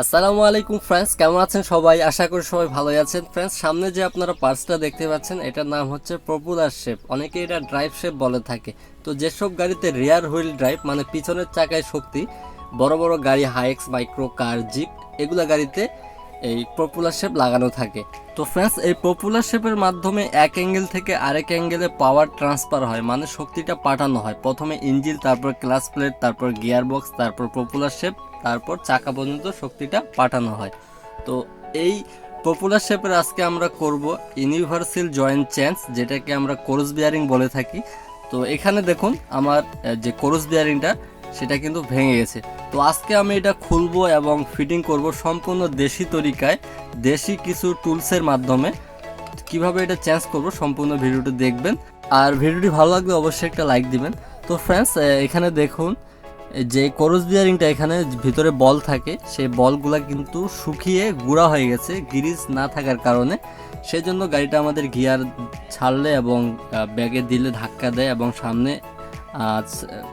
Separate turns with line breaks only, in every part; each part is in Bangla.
আসসালামু আলাইকুম ফ্রেন্ডস কেমন আছেন সবাই? আশা করি সবাই ভালোই আছেন। ফ্রেন্ডস সামনে যে আপনারা পার্সটা দেখতে পাচ্ছেন, এটার নাম হচ্ছে পপুলার শেপ অনেকে এটা ড্রাইভ শেপ বলে থাকে। তো যেসব গাড়িতে রেয়ার হুইল ড্রাইভ মানে পিছনের চাকায় শক্তি, বড় বড় গাড়ি হাইক্স মাইক্রো কার জিপ এগুলো গাড়িতে এই পপুলার শেপ লাগানো থাকে। তো ফ্রেন্ডস এই পপুলার শেপের মাধ্যমে এক অ্যাঙ্গেল থেকে আরেক অ্যাঙ্গেলে পাওয়ার ট্রান্সফার হয় মানে শক্তিটা পাঠানো হয়। প্রথমে ইঞ্জিন তারপর ক্লাস প্লেট তারপর গিয়ার বক্স তারপর পপুলার শেপ তারপর চাকা পর্যন্ত শক্তিটা পাঠানো হয়। তো এই পপুলার শেপের আজকে আমরা করব ইউনিভার্সাল জয়েন্ট চেঞ্জ যেটাকে আমরা কোরস বিয়ারিং বলে থাকি। তো এখানে দেখুন, আমার যে কোরস বিয়ারিংটা সেটা কিন্তু ভেঙে গেছে। তো আজকে আমি এটা খুলবো এবং ফিটিং করব সম্পূর্ণ দেশি তরিকায়, দেশি কিছু টুলসের মাধ্যমে। কীভাবে এটা চেঞ্জ করব সম্পূর্ণ ভিডিওটি দেখবেন। আর ভিডিওটি ভালো লাগলে অবশ্যই একটা লাইক দিবেন। তো ফ্রেন্ডস এখানে দেখুন যে কোরস বিয়ারিংটা এখানে ভিতরে বল থাকে, সেই বলগুলা কিন্তু শুকিয়ে গুঁড়া হয়ে গেছে গিরিজ না থাকার কারণে। সেই জন্য গাড়িটা আমাদের গিয়ার ছাড়লে এবং ব্যাগে দিলে ধাক্কা দেয় এবং সামনে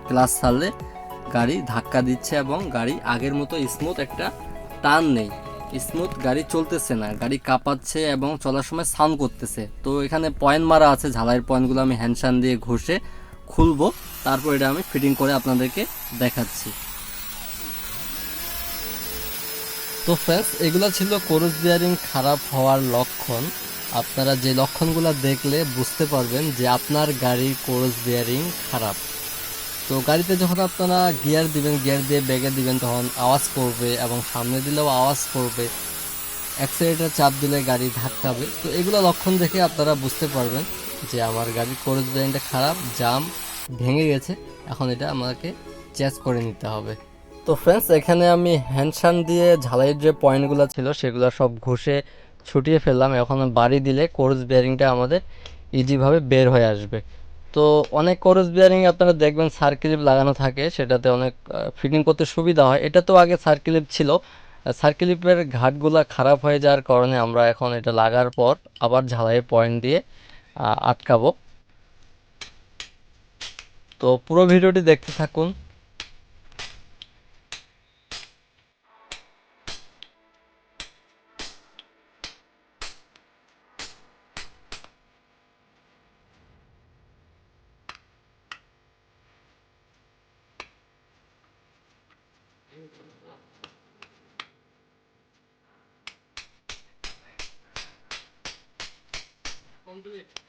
ক্লাস ছাড়লে গাড়ি ধাক্কা দিচ্ছে এবং গাড়ি আগের মতো স্মুথ একটা টান নেই। স্মুথ গাড়ি চলতেছে না, গাড়ি কাঁপাচ্ছে এবং চলার সময় সাউন্ড করতেছে। তো এখানে পয়েন্ট মারা আছে, ঝালাইয়ের পয়েন্টগুলো আমি হ্যান্ডসান দিয়ে ঘষে খুলবো, তারপর এটা আমি ফিটিং করে আপনাদেরকে দেখাচ্ছি। তো ফ্রেন্ডস এগুলো ছিল কোরস বিয়ারিং খারাপ হওয়ার লক্ষণ। আপনারা যে লক্ষণগুলো দেখলে বুঝতে পারবেন যে আপনার গাড়ির কোরস বিয়ারিং খারাপ। তো গাড়িতে যখন আপনারা গিয়ার দিবেন, গিয়ার দিয়ে ব্যাগে দিবেন, তখন আওয়াজ করবে এবং সামনে দিলেও আওয়াজ করবে। অ্যাক্সিলেটার চাপ দিলে গাড়ি ধাক্কাবে তো এগুলো লক্ষণ দেখে আপনারা বুঝতে পারবেন যে আমার গাড়ির কোরস বিয়ারিংটা খারাপ, জাম ভেঙে গেছে। এখন এটা আমাকে চেঞ্জ করে নিতে হবে। তো ফ্রেন্ডস এখানে আমি হ্যান্ডসান দিয়ে ঝালাইয়ের যে পয়েন্টগুলো ছিল, সেগুলো সব ঘষে ছুটিয়ে ফেললাম। এখন বাড়ি দিলে কোর্স বিয়ারিংটা আমাদের ইজিভাবে বের হয়ে আসবে। তো অনেক করস বিয়ারিং আপনারা দেখবেন সার্কিলিপ লাগানো থাকে, সেটাতে অনেক ফিটিং করতে সুবিধা হয়। এটা তো আগে সার্কিলিপ ছিল। সার্কিলিপের ঘাটগুলো খারাপ হয়ে যাওয়ার কারণে আমরা এখন এটা লাগার পর আবার ঝালাই পয়েন্ট দিয়ে আটকাবো। তো পুরো ভিডিওটি দেখতে থাকুন। блядь.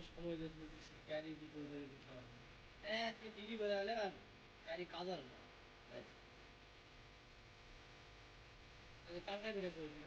এমনি সময় দেখবে গাড়ি কি করবে হ্যাঁ দিদি বেড়ালে ক্যারি কাদার না। কাকা করে করবি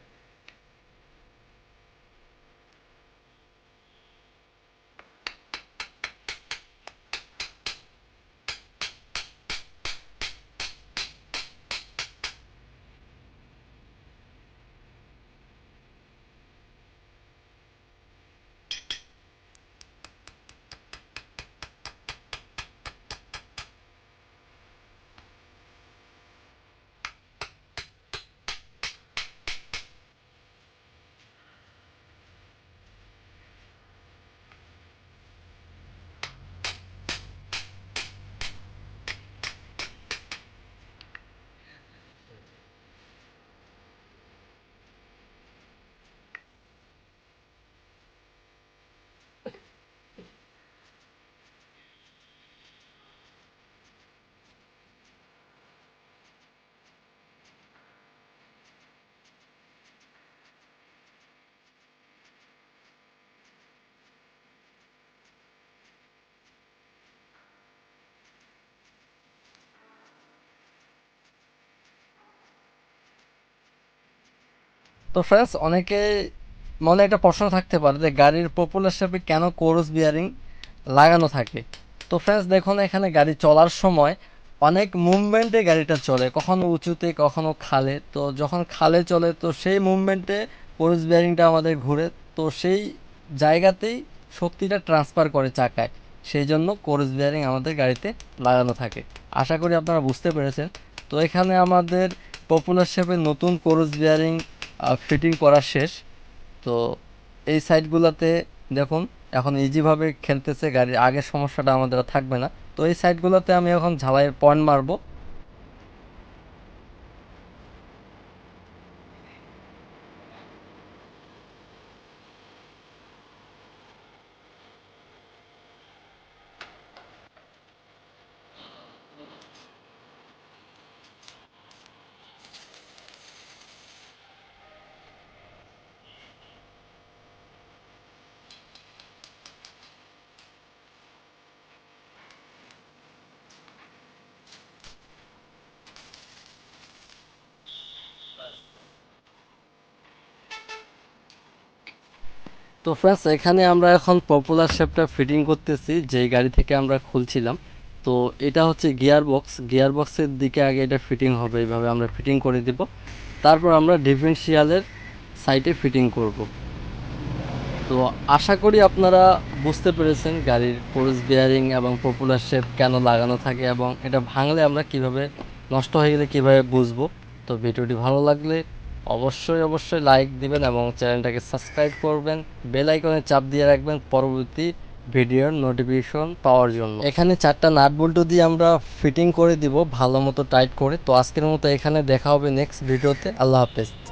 তো ফ্রেন্ডস অনেকে মনে একটা প্রশ্ন থাকতে পারে যে গাড়ির পপুলার শেপে কেন কোরস বিয়ারিং লাগানো থাকে? তো ফ্রেন্ডস দেখুন এখানে গাড়ি চলার সময় অনেক মুভমেন্টে গাড়িটা চলে, কখনো উঁচুতে, কখনো খালে। তো যখন খালে চলে, তো সেই মুভমেন্টে কোরস বিয়ারিংটা আমাদের ঘুরে, তো সেই জায়গাতেই শক্তিটা ট্রান্সফার করে চাকায়। সেই জন্য কোরস বিয়ারিং আমাদের গাড়িতে লাগানো থাকে। আশা করি আপনারা বুঝতে পেরেছেন। তো এখানে আমাদের পপুলার শেপের নতুন কোরস বিয়ারিং ফিটিং করা শেষ। তো এই সাইডগুলোতে দেখুন, এখন ইজিভাবে খেলতেছে, গাড়ির আগের সমস্যাটা আমাদের থাকবে না। তো এই সাইডগুলোতে আমি এখন ঝালাইয়ের পয়েন্ট মারবো। তো ফ্রেন্ডস এখানে আমরা এখন পপুলার শেপটা ফিটিং করতেছি, যেই গাড়ি থেকে আমরা খুলছিলাম। তো এটা হচ্ছে গিয়ার বক্স গিয়ার বক্সের দিকে আগে এটা ফিটিং হবে, এইভাবে আমরা ফিটিং করে দিব। তারপর আমরা ডিফারেন্সিয়ালের সাইডে ফিটিং করব। তো আশা করি আপনারা বুঝতে পেরেছেন গাড়ির পোরস বিয়ারিং এবং পপুলার শেপ কেন লাগানো থাকে এবং এটা ভাঙলে আমরা কীভাবে নষ্ট হয়ে গেলে কীভাবে বুঝব। তো ভিডিওটি ভালো লাগলে অবশ্যই অবশ্যই লাইক দিবেন এবং চ্যানেলটাকে সাবস্ক্রাইব করবেন। বেল আইকনে চাপ দিয়ে রাখবেন পরবর্তী ভিডিওর নোটিফিকেশন পাওয়ার জন্য। এখানে চারটা নাট দিয়ে আমরা ফিটিং করে দিব, ভালো মতো টাইট করে। তো আজকের মতো এখানে দেখা হবে নেক্সট ভিডিওতে আল্লাহ হাফেজ।